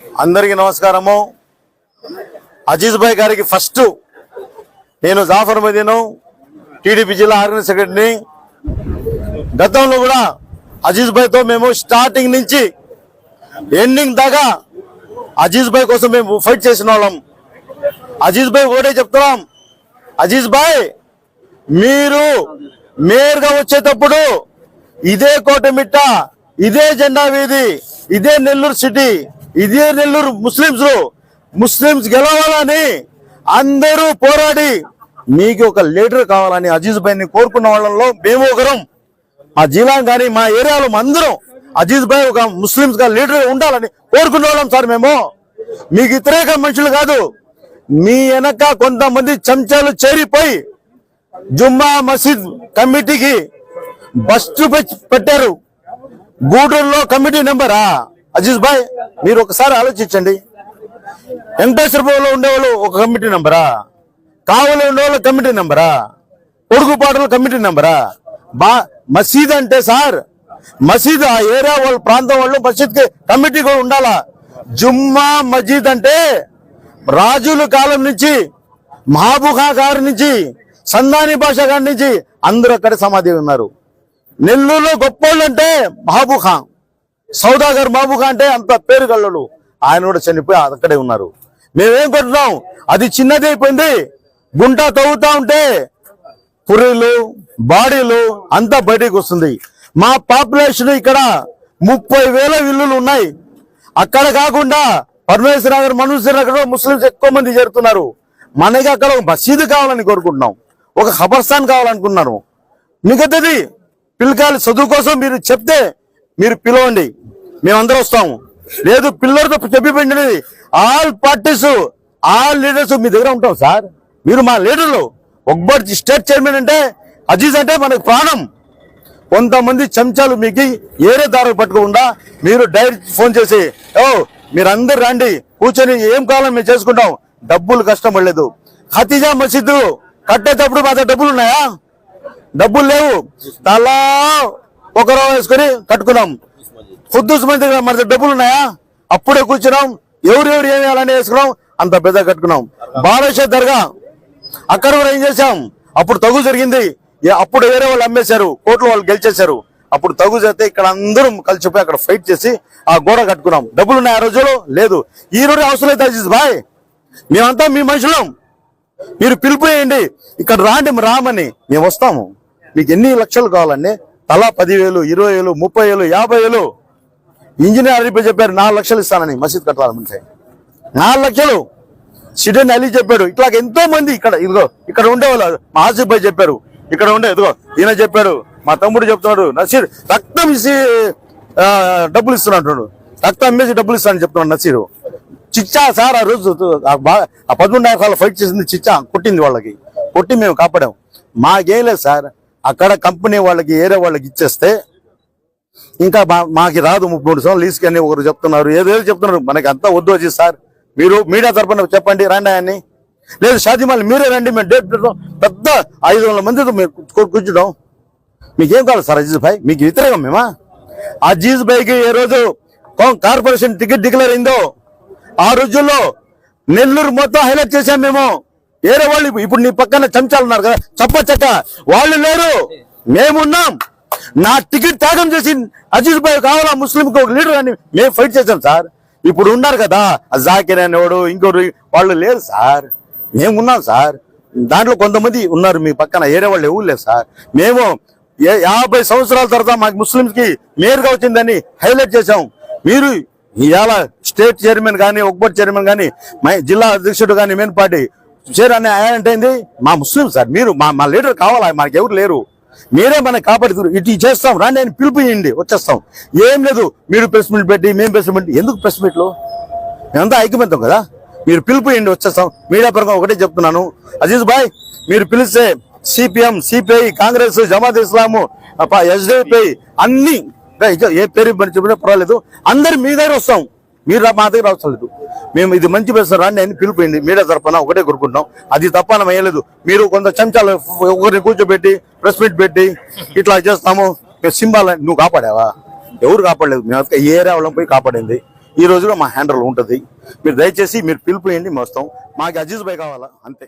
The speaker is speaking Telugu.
అందరికీ నమస్కారము. అజీజ్ భాయ్ గారికి ఫస్ట్ నేను జాఫర్ మదీను టీడీపీ జిల్లా ఆర్గనైజ్ సెక్రటరీని. గతంలో కూడా అజీజ్ భాయ్తో మేము స్టార్టింగ్ నుంచి ఎండింగ్ దాకా అజీజ్ భాయ్ కోసం మేము ఫైట్ చేసిన వాళ్ళం. అజీజ్ భాయ్ ఒకటే చెప్తున్నాం. అజీజ్ భాయ్ మీరు మేయర్గా వచ్చేటప్పుడు ఇదే కోటమిట్ట ఇదే జెండా వీధి ఇదే నెల్లూరు సిటీ ఇదే నెల్లూరు ముస్లింస్ ముస్లింస్ గెలవాలని అందరూ పోరాడి మీకు ఒక లీడర్ కావాలని అజీజ్ భాయ్ని కోరుకున్న వాళ్ళలో మేము ఒకరం. మా జిల్లా కానీ మా ఏరియాలో అందరం అజీజ్ భాయ్ ఒక ముస్లింస్గా లీడర్ ఉండాలని కోరుకునే వాళ్ళం సార్ మేము. మీకు వ్యతిరేక మనుషులు కాదు. మీ వెనక కొంతమంది చెంచాలు చేరిపోయి జుమ్మా మసీద్ కమిటీకి బస్టు పెట్టారు. గూడూరులో కమిటీ నెంబరా? అజీజ్ భాయ్ మీరు ఒకసారి ఆలోచించండి. వెంకటేశ్వరపురంలో ఉండేవాళ్ళు ఒక కమిటీ నెంబరా కావలి ఉండేవాళ్ళు కమిటీ నెంబరా పొడుగుపాటల కమిటీ నెంబరా బా మసీద్ అంటే సార్ మసీద్ ఆ ఏరియా వాళ్ళ ప్రాంతం వాళ్ళు మసీద్కి కమిటీ కూడా ఉండాలా? జుమ్మా మసీద్ అంటే రాజుల కాలం నుంచి మహాబుఖా గారి నుంచి సందాని భాష గారి నుంచి అందరూ అక్కడ సమాధి ఉన్నారు. నెల్లూరులో గొప్పోళ్ళు అంటే మహబూ సౌదాగర్ మహబూ ఖాన్ అంటే అంత పేరు గల్లడు ఆయన కూడా చనిపోయి అక్కడే ఉన్నారు. మేమేం కొట్టున్నాం అది చిన్నది అయిపోయింది. గుంట తవ్వుతా ఉంటే పుర్రీలు బాడీలు అంతా బయటకు వస్తుంది. మా పాపులేషన్ ఇక్కడ ముప్పై వేల ఇల్లులు ఉన్నాయి. అక్కడ కాకుండా పరమేశ్వర నగర్ మనుషుల నగర్ ముస్లింస్ ఎక్కువ మంది చేరుతున్నారు. మనకి అక్కడ ఒక మసీదు కావాలని కోరుకుంటున్నాం. ఒక ఖబర్స్థాన్ కావాలనుకున్నాను మిగతాది పిల్లకాయలు చదువు కోసం మీరు చెప్తే మీరు పిలవండి. మేమందరం వస్తాము. లేదు పిల్లలతో చెప్పిపోయింది ఆల్ పార్టీస్ ఆల్ లీడర్స్ మీ దగ్గర ఉంటాం సార్. మీరు మా లీడర్లు. ఒక్కటి స్టేట్ చైర్మన్ అంటే అజీజ్ అంటే మనకు ప్రాణం. కొంతమంది చెంచాలు మీకు ఏరే దారులు పట్టుకోకుండా మీరు డైరెక్ట్ ఫోన్ చేసి ఓ మీరందరు రండి. కూర్చొని ఏం కావాలో మేము చేసుకుంటాం. డబ్బులు కష్టం పడలేదు. ఖతీజా మసీదు కట్టేటప్పుడు మా దగ్గర డబ్బులు ఉన్నాయా? డబ్బులు లేవు. తలా ఒక రూపాయి వేసుకొని కట్టుకున్నాం. ఖుద్దూస్ మంది దగ్గర మన డబ్బులు ఉన్నాయా? అప్పుడే కూర్చున్నాం. ఎవరు ఎవరు ఏం వేయాలని వేసుకున్నాం. అంత పెద్ద కట్టుకున్నాం. బాలేశ్వర్ దర్గా. అక్కడ కూడా ఏం చేశాం? అప్పుడు తగు జరిగింది. ఏ- అప్పుడు వేరే వాళ్ళు అమ్మేశారు. కోర్టులో వాళ్ళు గెలిచేశారు. అప్పుడు తగు చేస్తే ఇక్కడ అందరం కలిసిపోయి అక్కడ ఫైట్ చేసి ఆ గోడ కట్టుకున్నాం. డబ్బులు ఉన్నాయి ఆ రోజులో లేదు. ఈ రోజు అవసరం అయితే అజీజ్ బాయ్ మేమంతా మీ మనుషులం. మీరు పిలిపోయండి ఇక్కడ రాండి రామని. మేము వస్తాము. మీకు ఎన్ని లక్షలు కావాలండి? తలా పదివేలు ఇరవై వేలు ముప్పై వేలు యాభై వేలు ఇంజనీర్ అడిపి చెప్పారు నాలుగు లక్షలు ఇస్తానని మసీద్ కట్టాలంటే నాలుగు లక్షలు. సిడెన్ అలీ చెప్పాడు ఇట్లా ఎంతో మంది ఇక్కడ ఇదిగో ఇక్కడ ఉండేవాళ్ళు. మా ఆసిఫ్ భాయ్ చెప్పారు ఇక్కడ ఉండే ఇదిగో ఈయన చెప్పాడు మా తమ్ముడు చెప్తున్నాడు నసీర్ రక్తం ఇసి డబ్బులు ఇస్తున్నాడు రక్తం అమ్మేసి డబ్బులు ఇస్తానని చెప్తున్నాడు నసీరు. చిచ్చా సార్ ఆ రోజు ఆ బా- ఆ పదకొండు ఫైట్ చేసింది చిచ్చా కొట్టింది వాళ్ళకి. కొట్టి మేము కాపాడాం. మాకేం లేదు సార్. అక్కడ కంపెనీ వాళ్ళకి ఏరే వాళ్ళకి ఇచ్చేస్తే ఇంకా మా- మాకి రాదు ముప్పై మూడు సంవత్సరాలు లీజ్కి అని ఒకరు చెప్తున్నారు. ఏదేదో చెప్తున్నారు. మనకి అంతా వద్దు వచ్చి సార్. మీరు మీడియా తరపున చెప్పండి రండి అని లేదు షాదిమాల్ మీరే రండి మేము డేట్ పెట్టడం పెద్ద ఐదు వందల మందితో మేము కూ- కూర్చుంటాం. మీకేం కావాలి సార్ అజీజ్ భాయ్? మీకు వ్యతిరేకం మేమా? అజీజ్ భాయ్కి ఏ రోజు కో- కార్పొరేషన్ టికెట్ డిక్లేర్ అయిందో ఆ రోజుల్లో నెల్లూరు మొత్తం హైలైట్ చేశాం మేము. వేరే వాళ్ళు ఇప్పుడు- నీ పక్కన చెంచాలు ఉన్నారు కదా చప్ప వాళ్ళు లేరు. మేమున్నాం. నా టికెట్ త్యాగం చేసి అజీజ్ భాయ్ కావాలా ముస్లిం లీడర్ అని మేము ఫైట్ చేశాం సార్. ఇప్పుడు ఉన్నారు కదా జాకిర్ అనేవాడు ఇంకోరు వాళ్ళు లేరు సార్. మేమున్నాం సార్. దాంట్లో కొంతమంది ఉన్నారు మీ పక్కన ఏరే వాళ్ళు ఎవరు లేరు సార్. మేము ఏ- యాభై సంవత్సరాల తర్వాత మాకు ముస్లింస్కి మేరుగా వచ్చిందని హైలైట్ చేశాం. మీరు ఇవాళ స్టేట్ చైర్మన్ కానీ ఒక్బోర్డ్ చైర్మన్ కానీ జిల్లా అధ్యక్షుడు కానీ మెయిన్ పార్టీ చైర్ అనే ఆయన అంటే ఏంది? మా ముస్లిం సార్ మీరు మా మా లీడర్ కావాలా? మాకు ఎవరు లేరు. మీరే మనకి కాపాడుతున్నారు. ఇటు చేస్తాం. రా నేను పిలిపియండి వచ్చేస్తాం. ఏం లేదు. మీరు ప్రెస్ మీట్ పెట్టి మేము ప్రెస్ మీట్ ఎందుకు ప్రెస్ మీట్లు మేమంతా ఐక్యమంతం కదా. మీరు పిలిపియండి వచ్చేస్తాం. మీడియా పరంగా ఒకటే చెప్తున్నాను. అజీజ్ బాయ్ మీరు పిలిస్తే సిపిఎం సిపిఐ కాంగ్రెస్ జమాత్ ఇస్లాము ఎస్డిపి అన్ని ఏ పేరు చెప్పినా పర్వాలేదు. అందరు మీ దగ్గర వస్తాం. మీరు మా దగ్గర అవసరం లేదు. మేము ఇది మంచి పెడతాం రాండి అని పిలిపోయింది మీడియా తరఫున ఒకటే కోరుకుంటాం అది తప్పన వేయలేదు మీరు కొంత చెంచాలు ఒకరిని కూర్చోబెట్టి ప్రెస్ మీట్ పెట్టి ఇట్లా చేస్తాము. సింబాల్ నువ్వు కాపాడావా? ఎవరు కాపాడలేదు. మేము ఏ ఏరియా పోయి కాపాడింది? ఈ రోజులో మా హ్యాండల్ ఉంటుంది. మీరు దయచేసి మీరు పిలిపోయండి వేయండి మోస్తాం మాకు అజీజ్ బై కావాలా? అంతే.